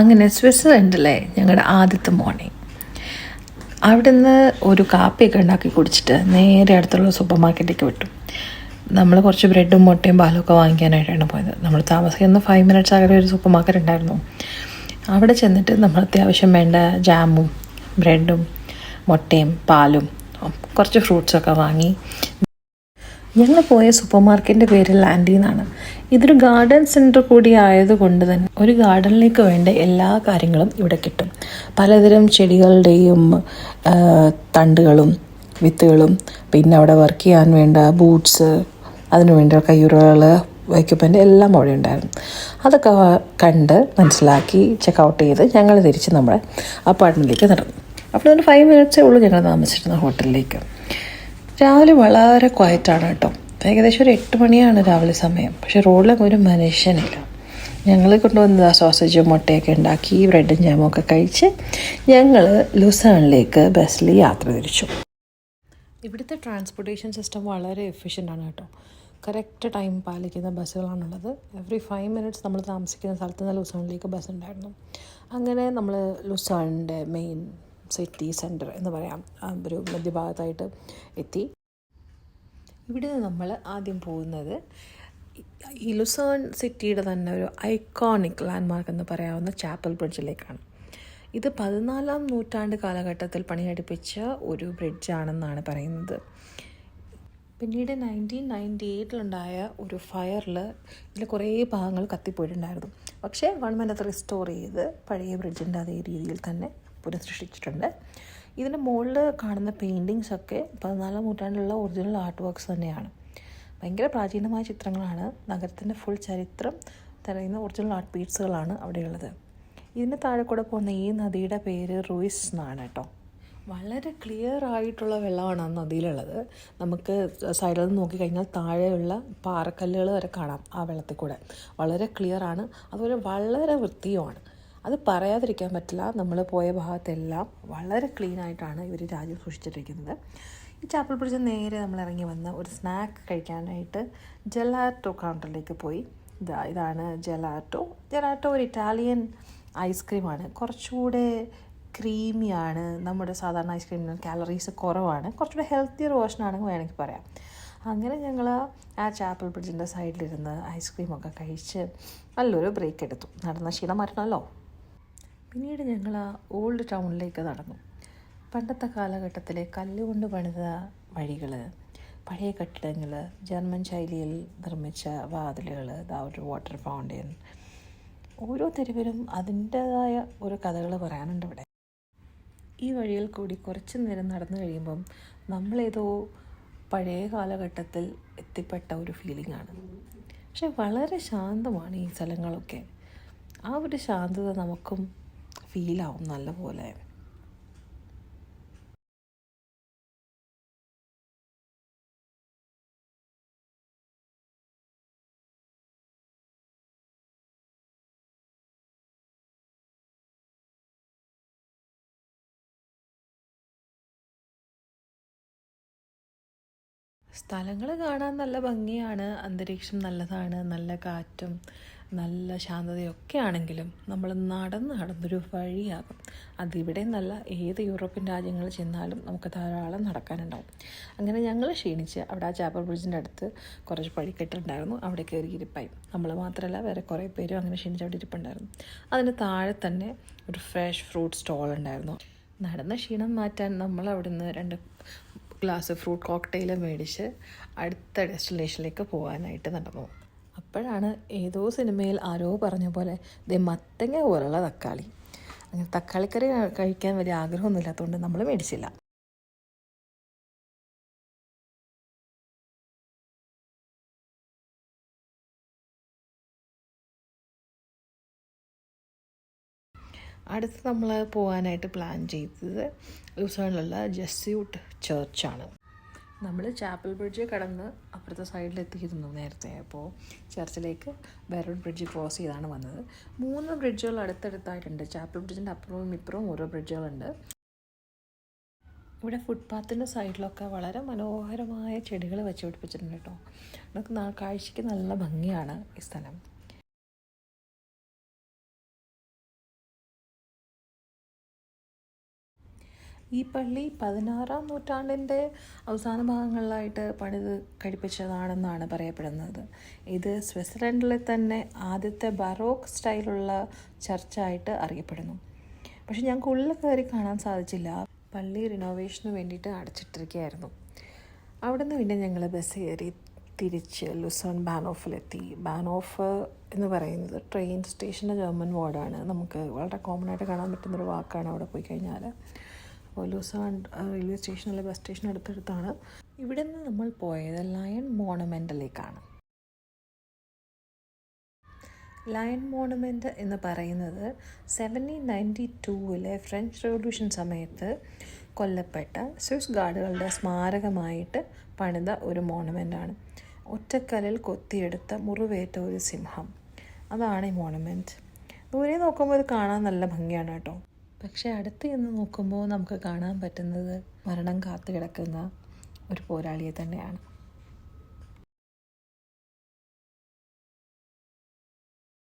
അങ്ങനെ സ്വിറ്റ്സർലൻഡിലെ ഞങ്ങളുടെ ആദ്യത്തെ മോർണിംഗ് അവിടുന്ന് ഒരു കാപ്പിയൊക്കെ ഉണ്ടാക്കി കുടിച്ചിട്ട് നേരെ അടുത്തുള്ള സൂപ്പർ മാർക്കറ്റിലേക്ക് വിട്ടു. നമ്മൾ കുറച്ച് ബ്രെഡും മുട്ടയും പാലും ഒക്കെ വാങ്ങിക്കാനായിട്ടാണ് പോയത്. നമ്മൾ താമസിക്കുന്ന ഫൈവ് മിനിറ്റ്സ് അകലെ ഒരു സൂപ്പർ മാർക്കറ്റ് ഉണ്ടായിരുന്നു. അവിടെ ചെന്നിട്ട് നമ്മൾ അത്യാവശ്യം വേണ്ട ജാമും ബ്രെഡും മുട്ടയും പാലും കുറച്ച് ഫ്രൂട്ട്സൊക്കെ വാങ്ങി ഞങ്ങൾ പോയ സൂപ്പർ മാർക്കറ്റിന്റെ പേര് ലാൻഡി എന്നാണ് ഇതൊരു ഗാർഡൻ സെന്റർ കൂടി ആയതുകൊണ്ട് തന്നെ ഒരു ഗാർഡനിലേക്ക് വേണ്ട എല്ലാ കാര്യങ്ങളും ഇവിടെ കിട്ടും. പലതരം ചെടികളുടെയും തണ്ടുകളും വിത്തുകളും പിന്നെ അവിടെ വർക്ക് ചെയ്യാൻ വേണ്ട ബൂട്ട്സ് അതിനു വേണ്ട കയ്യുറകൾ എക്യുപ്മെന്റ് എല്ലാം അവിടെ ഉണ്ടായിരുന്നു. അതൊക്കെ കണ്ട് മനസ്സിലാക്കി ചെക്കൗട്ട് ചെയ്ത് ഞങ്ങൾ തിരിച്ച് നമ്മുടെ അപ്പാർട്ട്മെന്റിലേക്ക് നടന്നു. അപ്പോൾ ഒരു ഫൈവ് മിനിറ്റ്സേ ഉള്ളൂ ഞങ്ങൾ താമസിച്ചിരുന്ന ഹോട്ടലിലേക്ക് രാവിലെ വളരെ ക്വയറ്റാണ് കേട്ടോ. ഏകദേശം ഒരു എട്ട് മണിയാണ് രാവിലെ സമയം. പക്ഷെ റോഡിലൊക്കെ ഒരു മനുഷ്യനില്ല. ഞങ്ങൾ കൊണ്ടുവന്നത് സോസേജും മുട്ടയൊക്കെ ഉണ്ടാക്കി ബ്രെഡും ജാമും ഒക്കെ കഴിച്ച് ഞങ്ങൾ ലുസാണിലേക്ക് ബസ്സിൽ യാത്ര തിരിച്ചു. ഇവിടുത്തെ ട്രാൻസ്പോർട്ടേഷൻ സിസ്റ്റം വളരെ എഫിഷ്യന്റ് ആണ് കേട്ടോ. കറക്റ്റ് ടൈം പാലിക്കുന്ന ബസ്സുകളാണുള്ളത്. എവറി ഫൈവ് മിനിറ്റ്സ് നമ്മൾ താമസിക്കുന്ന സ്ഥലത്ത് നിന്ന് ലുസാണിലേക്ക് ബസ് ഉണ്ടായിരുന്നു. അങ്ങനെ നമ്മൾ ലുസാണിന്റെ മെയിൻ സിറ്റി സെന്റർ എന്ന് പറയാം. ഒരു മധ്യഭാഗത്തായിട്ട് എത്തി. ഇവിടെ നമ്മൾ ആദ്യം പോകുന്നത് ഈ ലുസേൺ സിറ്റിയുടെ തന്നെ ഒരു ഐക്കോണിക് ലാൻഡ്മാർക്ക് എന്ന് പറയാവുന്ന ചാപ്പൽ ബ്രിഡ്ജിലേക്കാണ്. ഇത് പതിനാലാം നൂറ്റാണ്ട് കാലഘട്ടത്തിൽ പണികഴിപ്പിച്ച ഒരു ബ്രിഡ്ജാണെന്നാണ് പറയുന്നത്. പിന്നീട് നയന്റീൻ നയന്റി എയ്റ്റിലുണ്ടായ ഒരു ഫയറിൽ ഇതിൽ കുറേ ഭാഗങ്ങൾ കത്തിപ്പോയിട്ടുണ്ടായിരുന്നു. പക്ഷേ ഗവൺമെന്റ് അത് റിസ്റ്റോർ ചെയ്ത് പഴയ ബ്രിഡ്ജിന്റെ അതേ രീതിയിൽ തന്നെ പുനഃസൃഷ്ടിച്ചിട്ടുണ്ട് ഇതിന്റെ മുകളിൽ കാണുന്ന പെയിന്റിങ്സ് ഒക്കെ പതിനാലാം നൂറ്റാണ്ടിലുള്ള ഒറിജിനൽ ആർട്ട് വർക്ക്സ് തന്നെയാണ്. ഭയങ്കര പ്രാചീനമായ ചിത്രങ്ങളാണ്. നഗരത്തിന്റെ ഫുൾ ചരിത്രം തരുന്ന ഒറിജിനൽ ആർട്ട് പീറ്റ്സുകളാണ് അവിടെയുള്ളത്. ഇതിന് താഴെ കൂടെ പോകുന്ന ഈ നദിയുടെ പേര് റൂയിസ് എന്നാണ് കേട്ടോ. വളരെ ക്ലിയർ ആയിട്ടുള്ള വെള്ളമാണ് ആ നദിയിലുള്ളത്. നമുക്ക് സൈഡിൽ നിന്ന് നോക്കിക്കഴിഞ്ഞാൽ താഴെയുള്ള പാറക്കല്ലുകൾ വരെ കാണാം ആ വെള്ളത്തിൽ കൂടെ. വളരെ ക്ലിയർ ആണ്. അതുപോലെ വളരെ വൃത്തിയുമാണ്. അത് പറയാതിരിക്കാൻ പറ്റില്ല. നമ്മൾ പോയ ഭാഗത്തെല്ലാം വളരെ ക്ലീൻ ആയിട്ടാണ് ഇവർ രാജ്യം സൂക്ഷിച്ചിട്ടിരിക്കുന്നത്. ഈ ചാപ്പൽ ബ്രിഡ്ജ് നേരെ നമ്മൾ ഇറങ്ങി വന്ന് ഒരു സ്നാക്ക് കഴിക്കാനായിട്ട് ജെലാറ്റോ കൗണ്ടറിലേക്ക് പോയി. ഇതാ ഇതാണ് ജെലാറ്റോ ജെലാറ്റോ ഒരു ഇറ്റാലിയൻ ഐസ്ക്രീമാണ് കുറച്ചുകൂടെ ക്രീമിയാണ് നമ്മുടെ സാധാരണ ഐസ്ക്രീമിന് കാലറീസ് കുറവാണ്. കുറച്ചുകൂടെ ഹെൽത്തിയർ വേർഷനാണെങ്കിൽ വേണമെങ്കിൽ പറയാം. അങ്ങനെ ഞങ്ങൾ ആ ചാപ്പൽ ബ്രിഡ്ജിന്റെ സൈഡിലിരുന്ന് ഐസ്ക്രീമൊക്കെ കഴിച്ച് നല്ലൊരു ബ്രേക്ക് എടുത്തു. നടന്ന ക്ഷീണം മാറ്റണമല്ലോ. പിന്നീട് ഞങ്ങൾ ആ ഓൾഡ് ടൗണിലേക്ക് നടന്നു. പണ്ടത്തെ കാലഘട്ടത്തിലെ കല്ലുകൊണ്ട് പണിത വഴികൾ പഴയ കെട്ടിടങ്ങൾ ജർമ്മൻ ശൈലിയിൽ നിർമ്മിച്ച വാതിലുകൾ ഒരു വാട്ടർ ഫൗണ്ടൻ ഓരോ തെരുവിലും അതിന്റേതായ ഒരു കഥകൾ പറയാനുണ്ട് ഇവിടെ. ഈ വഴിയിൽ കൂടി കുറച്ച് നേരം നടന്നു കഴിയുമ്പം നമ്മളേതോ പഴയ കാലഘട്ടത്തിൽ എത്തിപ്പെട്ട ഒരു ഫീലിംഗ് ആണ്. പക്ഷെ വളരെ ശാന്തമാണ് ഈ സ്ഥലങ്ങളൊക്കെ. ആ ഒരു ശാന്തത നമുക്കും ഫീലാവും നല്ലപോലെ. സ്ഥലങ്ങൾ കാണാൻ നല്ല ഭംഗിയാണ്. അന്തരീക്ഷം നല്ലതാണ്. നല്ല കാറ്റും നല്ല ശാന്തതയൊക്കെ ആണെങ്കിലും നമ്മൾ നടന്ന് നടന്നൊരു വഴിയാകും. അതിവിടെ നല്ല ഏത് യൂറോപ്യൻ രാജ്യങ്ങളിൽ ചെന്നാലും നമുക്ക് ധാരാളം നടക്കാനുണ്ടാവും. അങ്ങനെ ഞങ്ങൾ ക്ഷീണിച്ച് അവിടെ ആ ചാപ്പർ ബ്രിഡ്ജിന്റെ അടുത്ത് കുറച്ച് പഴിക്കെട്ടുണ്ടായിരുന്നു അവിടെ കയറി ഇരിപ്പായി. നമ്മൾ മാത്രമല്ല വേറെ കുറേ പേരും അങ്ങനെ ക്ഷീണിച്ച് അവിടെ ഇരിപ്പുണ്ടായിരുന്നു. അതിന് താഴെ തന്നെ ഒരു ഫ്രഷ് ഫ്രൂട്ട് സ്റ്റോൾ ഉണ്ടായിരുന്നു. നടന്ന ക്ഷീണം മാറ്റാൻ നമ്മൾ അവിടുന്ന് രണ്ട് ഗ്ലാസ് ഫ്രൂട്ട് കോക്ടെയിൽ മേടിച്ച് അടുത്ത ഡെസ്റ്റിനേഷനിലേക്ക് പോകാനായിട്ട് നടന്നു. അപ്പോഴാണ് ഏതോ സിനിമയിൽ ആരോ പറഞ്ഞ പോലെ ദേ മത്തങ്ങ പോലുള്ള തക്കാളി. അങ്ങനെ തക്കാളിക്കറി കഴിക്കാൻ വലിയ ആഗ്രഹമൊന്നും ഇല്ലാത്തതുകൊണ്ട് നമ്മൾ മേടിച്ചില്ല. അടുത്ത് നമ്മൾ പോകാനായിട്ട് പ്ലാൻ ചെയ്തത് ലൂസേണിലുള്ള ജസ്യൂട്ട് ചർച്ചാണ്. നമ്മൾ ചാപ്പൽ ബ്രിഡ്ജ് കടന്ന് അപ്പുറത്തെ സൈഡിൽ എത്തിയിരുന്നു നേരത്തെ. അപ്പോൾ ചർച്ചിലേക്ക് വേറൊരു ബ്രിഡ്ജ് ക്രോസ് ചെയ്താണ് വന്നത്. മൂന്ന് ബ്രിഡ്ജുകൾ അടുത്തടുത്തായിട്ടുണ്ട്. ചാപ്പൽ ബ്രിഡ്ജിന്റെ അപ്പുറവും ഇപ്പുറവും ഓരോ ബ്രിഡ്ജുകളുണ്ട് ഇവിടെ ഫുട്പാത്തിന്റെ സൈഡിലൊക്കെ വളരെ മനോഹരമായ ചെടികൾ വെച്ച് പിടിപ്പിച്ചിട്ടുണ്ട് കേട്ടോ നമുക്ക് കാഴ്ചയ്ക്ക് നല്ല ഭംഗിയാണ് ഈ സ്ഥലം. ഈ പള്ളി പതിനാറാം നൂറ്റാണ്ടിന്റെ അവസാന ഭാഗങ്ങളിലായിട്ട് പണിത് കഴിപ്പിച്ചതാണെന്നാണ് പറയപ്പെടുന്നത്. ഇത് സ്വിറ്റ്സർലൻഡിലെ തന്നെ ആദ്യത്തെ ബറോക്ക് സ്റ്റൈലുള്ള ചർച്ചായിട്ട് അറിയപ്പെടുന്നു. പക്ഷെ ഞങ്ങൾക്ക് ഉള്ളിൽ കയറി കാണാൻ സാധിച്ചില്ല. പള്ളി റിനോവേഷന് വേണ്ടിയിട്ട് അടച്ചിട്ടിരിക്കുകയായിരുന്നു. അവിടുന്ന് പിന്നെ ഞങ്ങൾ ബസ് കയറി തിരിച്ച് ലുസോൺ ബാനോഫിലെത്തി. ബാനോഫ് എന്ന് പറയുന്നത് ട്രെയിൻ സ്റ്റേഷന്റെ ജർമ്മൻ വാർഡാണ്. നമുക്ക് വളരെ കോമൺ ആയിട്ട് കാണാൻ പറ്റുന്നൊരു വാക്കാണ് അവിടെ പോയി കഴിഞ്ഞാൽ ലുസോൺ റെയിൽവേ സ്റ്റേഷനിലെ ബസ് സ്റ്റേഷൻ അടുത്തടുത്താണ്. ഇവിടെ നിന്ന് നമ്മൾ പോയത് ലയൺ മോണമെന്റിലേക്കാണ് ലയൺ മോണമെന്റ് എന്ന് പറയുന്നത് സെവന്റീൻ നയന്റി ടൂവിലെ ഫ്രഞ്ച് റവല്യൂഷൻ സമയത്ത് കൊല്ലപ്പെട്ട സ്വിസ് ഗാർഡുകളുടെ സ്മാരകമായിട്ട് പണിത ഒരു മോണമെന്റാണ് ഒറ്റക്കല്ലിൽ കൊത്തിയെടുത്ത മുറിവേറ്റ ഒരു സിംഹം. അതാണ് ഈ മോണമെന്റ് ദൂരെ നോക്കുമ്പോൾ ഇത് കാണാൻ നല്ല ഭംഗിയാണ് കേട്ടോ. പക്ഷേ അടുത്ത് എന്ന് നോക്കുമ്പോൾ നമുക്ക് കാണാൻ പറ്റുന്നത് മരണം കാത്തു കിടക്കുന്ന ഒരു പോരാളിയെ തന്നെയാണ്.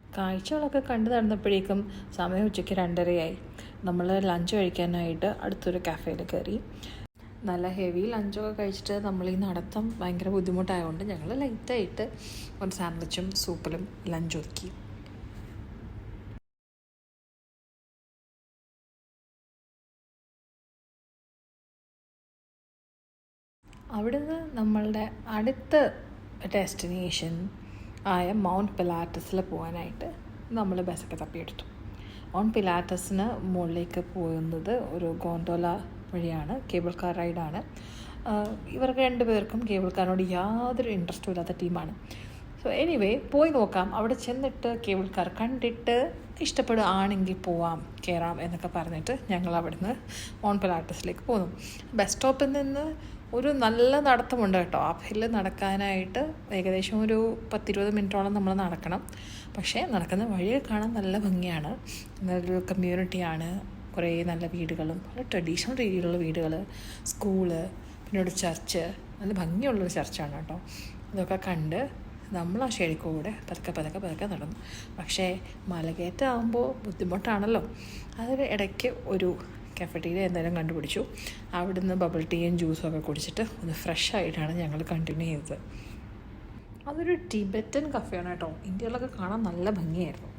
കാഴ്ചകളൊക്കെ കണ്ടു നടന്നപ്പോഴേക്കും സമയം ഉച്ചയ്ക്ക് രണ്ടരയായി. നമ്മൾ ലഞ്ച് കഴിക്കാനായിട്ട് അടുത്തൊരു കഫേയിൽ കയറി. നല്ല ഹെവി ലഞ്ചൊക്കെ കഴിച്ചിട്ട് നമ്മൾ ഈ നടത്തം ഭയങ്കര ബുദ്ധിമുട്ടായതുകൊണ്ട് ഞങ്ങൾ ലൈറ്റായിട്ട് ഒരു സാൻഡ്വിച്ചും സൂപ്പിലും ലഞ്ച് ഒതുക്കി അവിടുന്ന് നമ്മളുടെ അടുത്ത ഡെസ്റ്റിനേഷൻ ആയ മൗണ്ട് പിലാറ്റസിൽ പോകാനായിട്ട് നമ്മൾ ബസ്സൊക്കെ തപ്പിയെടുത്തു. മൗണ്ട് പിലാറ്റസിന് മുകളിലേക്ക് പോകുന്നത് ഒരു ഗോണ്ടോല വഴിയാണ് കേബിൾ കാർ റൈഡാണ് ഇവർക്ക് രണ്ടുപേർക്കും കേബിൾ കാറിനോട് യാതൊരു ഇൻട്രസ്റ്റും ഇല്ലാത്ത ടീമാണ് സോ എനിവേ പോയി നോക്കാം. അവിടെ ചെന്നിട്ട് കേബിൾ കാർ കണ്ടിട്ട് ഇഷ്ടപ്പെടുകയാണെങ്കിൽ പോവാം കയറാം എന്നൊക്കെ പറഞ്ഞിട്ട് ഞങ്ങൾ അവിടുന്ന് മൗണ്ട് പിലാറ്റസിലേക്ക് പോന്നു. ബസ് സ്റ്റോപ്പിൽ നിന്ന് ഒരു നല്ല നടത്തമുണ്ട് കേട്ടോ. ഹില്ല് നടക്കാനായിട്ട് ഏകദേശം ഒരു പത്തിരുപത് മിനിറ്റോളം നമ്മൾ നടക്കണം. പക്ഷേ നടക്കുന്ന വഴിയെ കാണാൻ നല്ല ഭംഗിയാണ്. നല്ലൊരു കമ്മ്യൂണിറ്റിയാണ് കുറേ നല്ല വീടുകളും നല്ല ട്രഡീഷണൽ രീതിയിലുള്ള വീടുകൾ സ്കൂൾ പിന്നെ ഒരു ചർച്ച് നല്ല ഭംഗിയുള്ളൊരു ചർച്ചാണ് കേട്ടോ. ഇതൊക്കെ കണ്ട് നമ്മൾ ആ ഷെഴിക്കൂടെ പതുക്കെ പതുക്കെ പതുക്കെ നടന്നു. പക്ഷേ മലകയറ്റമാകുമ്പോൾ ബുദ്ധിമുട്ടാണല്ലോ. അതിൽ ഇടയ്ക്ക് ഒരു കഫറ്റീരിയ എന്തായാലും കണ്ടുപിടിച്ചു. അവിടുന്ന് ബബിൾ ടീയും ജ്യൂസും ഒക്കെ കുടിച്ചിട്ട് ഒന്ന് ഫ്രഷ് ആയിട്ടാണ് ഞങ്ങൾ കണ്ടിന്യൂ ചെയ്തത്. അതൊരു ടിബറ്റൻ കഫേയാണ് കേട്ടോ. ഇന്ത്യയിലൊക്കെ കാണാൻ നല്ല ഭംഗിയായിരുന്നു.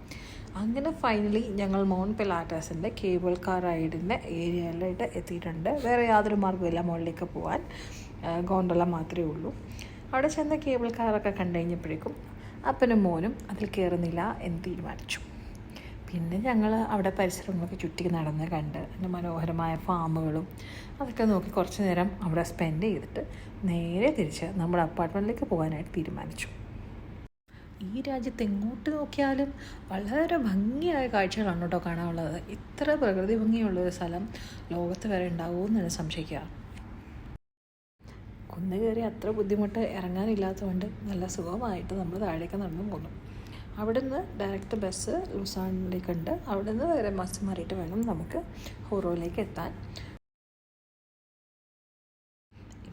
അങ്ങനെ ഫൈനലി ഞങ്ങൾ മൗണ്ട് പെലാറ്റാസിന്റെ കേബിൾ കാർ റൈഡിന്റെ ഏരിയയിലായിട്ട് എത്തിയിട്ടുണ്ട്. വേറെ യാതൊരു മാർഗമില്ല മുകളിലേക്ക് പോകാൻ ഗോണ്ടല മാത്രമേ ഉള്ളൂ. അവിടെ ചെന്ന കേബിൾ കാറൊക്കെ കണ്ടു കഴിഞ്ഞപ്പോഴേക്കും അപ്പനും മോനും അതിൽ കയറുന്നില്ല എന്ന് തീരുമാനിച്ചു. പിന്നെ ഞങ്ങൾ അവിടെ പരിസരങ്ങളൊക്കെ ചുറ്റി നടന്ന് കണ്ട് അതിന്റെ മനോഹരമായ ഫാമുകളും അതൊക്കെ നോക്കി കുറച്ച് നേരം അവിടെ സ്പെൻഡ് ചെയ്തിട്ട് നേരെ തിരിച്ച് നമ്മുടെ അപ്പാർട്ട്മെന്റിലേക്ക് പോകാനായിട്ട് തീരുമാനിച്ചു. ഈ രാജ്യത്ത് എങ്ങോട്ട് നോക്കിയാലും വളരെ ഭംഗിയായ കാഴ്ചകളാണ് കേട്ടോ കാണാനുള്ളത്. ഇത്ര പ്രകൃതി ഭംഗിയുള്ളൊരു സ്ഥലം ലോകത്ത് വരെ ഉണ്ടാവുമെന്നാണ് സംശയിക്കുക. കുന്ന് കയറി അത്ര ബുദ്ധിമുട്ട് ഇറങ്ങാനില്ലാത്തതുകൊണ്ട് നല്ല സുഖമായിട്ട് നമ്മൾ താഴേക്ക് നടന്നു പോന്നു. അവിടുന്ന് ഡയറക്റ്റ് ബസ് ലുസാനിലേക്കുണ്ട് അവിടെ നിന്ന് വേറെ ബസ് മാറിയിട്ട് വേണം നമുക്ക് ഹോറോയിലേക്ക് എത്താൻ.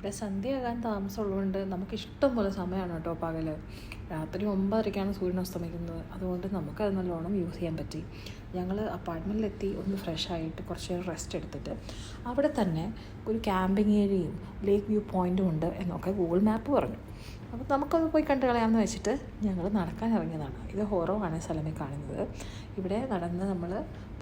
ഇവിടെ സന്ധ്യയാകാൻ താമസമുള്ളതുകൊണ്ട് നമുക്ക് ഇഷ്ടം പോലെ സമയമാണ് കേട്ടോ പകൽ രാത്രി ഒമ്പതരയ്ക്കാണ് സൂര്യൻ അസ്തമിക്കുന്നത്. അതുകൊണ്ട് നമുക്കത് നല്ലോണം യൂസ് ചെയ്യാൻ പറ്റി. ഞങ്ങൾ അപ്പാർട്ട്മെന്റിലെത്തി ഒന്ന് ഫ്രഷ് ആയിട്ട് കുറച്ച് നേരം റെസ്റ്റ് എടുത്തിട്ട് അവിടെ തന്നെ ഒരു ക്യാമ്പിംഗ് ഏരിയയും ലേക്ക് വ്യൂ പോയിന്റും ഉണ്ട് എന്നൊക്കെ ഗൂഗിൾ മാപ്പ് പറഞ്ഞു. അപ്പോൾ നമുക്കത് പോയി കണ്ടു കളയാമെന്ന് വെച്ചിട്ട് ഞങ്ങൾ നടക്കാൻ ഇറങ്ങിയതാണ്. ഇത് ഹോറോ ആണ് സ്ഥലമേ കാണുന്നത്. ഇവിടെ നടന്ന് നമ്മൾ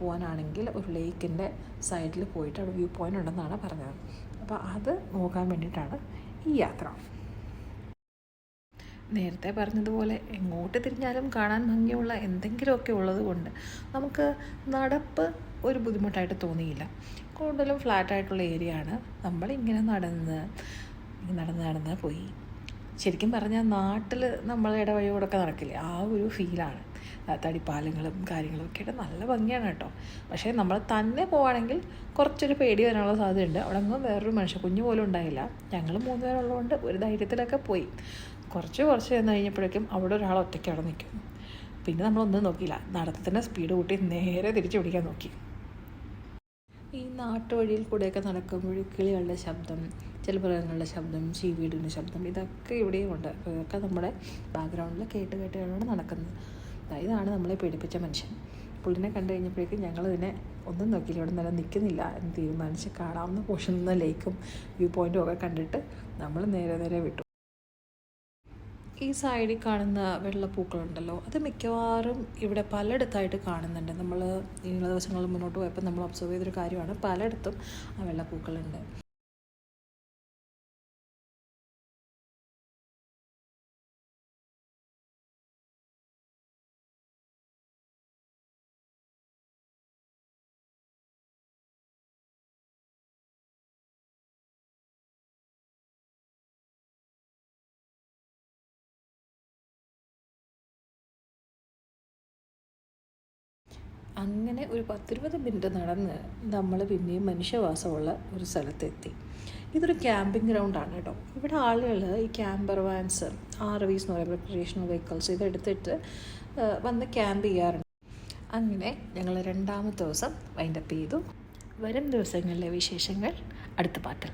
പോകാനാണെങ്കിൽ ഒരു ലേക്കിന്റെ സൈഡിൽ പോയിട്ട് അവിടെ വ്യൂ പോയിന്റ് ഉണ്ടെന്നാണ് പറഞ്ഞത്. അപ്പോൾ അത് നോക്കാൻ വേണ്ടിയിട്ടാണ് ഈ യാത്ര. നേരത്തെ പറഞ്ഞതുപോലെ എങ്ങോട്ട് തിരിഞ്ഞാലും കാണാൻ ഭംഗിയുള്ള എന്തെങ്കിലുമൊക്കെ ഉള്ളത് കൊണ്ട് നമുക്ക് നടപ്പ് ഒരു ബുദ്ധിമുട്ടായിട്ട് തോന്നിയില്ല. കൂടുതലും ഫ്ലാറ്റായിട്ടുള്ള ഏരിയ ആണ് നമ്മളിങ്ങനെ നടന്ന് നടന്ന് നടന്ന് പോയി. ശരിക്കും പറഞ്ഞാൽ നാട്ടിൽ നമ്മൾ ഇടവഴിയോടൊക്കെ നടക്കില്ലേ? ആ ഒരു ഫീലാണ്. തടിപ്പാലങ്ങളും കാര്യങ്ങളും ഒക്കെ ആയിട്ട് നല്ല ഭംഗിയാണ് കേട്ടോ. പക്ഷേ നമ്മൾ തന്നെ പോവുകയാണെങ്കിൽ കുറച്ചൊരു പേടി വരാനുള്ള സാധ്യതയുണ്ട്. അവിടെ നിന്ന് വേറൊരു മനുഷ്യ കുഞ്ഞു പോലും ഉണ്ടായില്ല. ഞങ്ങൾ മൂന്ന് പേരുള്ളതുകൊണ്ട് ഒരു ധൈര്യത്തിലൊക്കെ പോയി. കുറച്ച് കുറച്ച് ചെന്ന് കഴിഞ്ഞപ്പോഴേക്കും അവിടെ ഒരാൾ ഒറ്റയ്ക്ക് അവിടെ നിൽക്കും പിന്നെ നമ്മളൊന്നും നോക്കിയില്ല. നടത്തത്തിന്റെ സ്പീഡ് കൂട്ടി നേരെ തിരിച്ചു പിടിക്കാൻ നോക്കി. ഈ നാട്ടുവഴിയിൽ കൂടെയൊക്കെ നടക്കുമ്പോൾ കിളികളുടെ ശബ്ദം ചില മൃഗങ്ങളുടെ ശബ്ദം ചീവീടിന്റെ ശബ്ദം ഇതൊക്കെ ഇവിടെയും ഉണ്ട്. ഇതൊക്കെ നമ്മുടെ ബാക്ക്ഗ്രൗണ്ടിൽ കേട്ട് കേട്ടാണ് നടക്കുന്നത്. ഇതാണ് നമ്മളെ പേടിപ്പിച്ച മനുഷ്യൻ. പുള്ളിനെ കണ്ടു കഴിഞ്ഞപ്പോഴേക്കും ഞങ്ങൾ ഇതിനെ ഒന്നും നോക്കിയില്ല. ഇവിടെ നില നിൽക്കുന്നില്ല എന്ന് തീരുമാനിച്ച് കാണാവുന്ന പോഷൻ നിന്ന് ലേക്കും വ്യൂ പോയിന്റും ഒക്കെ കണ്ടിട്ട് നമ്മൾ നേരെ നേരെ വിട്ടു. ഈ സൈഡിൽ കാണുന്ന വെള്ളപ്പൂക്കളുണ്ടല്ലോ അത് മിക്കവാറും ഇവിടെ പലയിടത്തായിട്ട് കാണുന്നുണ്ട്. നമ്മൾ ഇനിയുള്ള ദിവസങ്ങളിൽ മുന്നോട്ട് പോയപ്പോൾ നമ്മൾ ഒബ്സർവ് ചെയ്തൊരു കാര്യമാണ് പലയിടത്തും ആ വെള്ളപ്പൂക്കളുണ്ട്. അങ്ങനെ ഒരു പത്തിരുപത് മിനിറ്റ് നടന്ന് നമ്മൾ പിന്നെയും മനുഷ്യവാസമുള്ള ഒരു സ്ഥലത്തെത്തി. ഇതൊരു ക്യാമ്പിംഗ് ഗ്രൗണ്ടാണ് കേട്ടോ. ഇവിടെ ആളുകൾ ഈ ക്യാമ്പർ വാൻസ് ആർ വീസ് എന്ന് പറയുമ്പോൾ റിക്രിയേഷണൽ വെഹിക്കിൾസ് ഇതെടുത്തിട്ട് വന്ന് ക്യാമ്പ് ചെയ്യാറുണ്ട്. അങ്ങനെ ഞങ്ങൾ രണ്ടാമത്തെ ദിവസം വൈൻഡപ്പ് ചെയ്തു. വരും ദിവസങ്ങളിലെ വിശേഷങ്ങൾ അടുത്ത പാട്ടിൽ.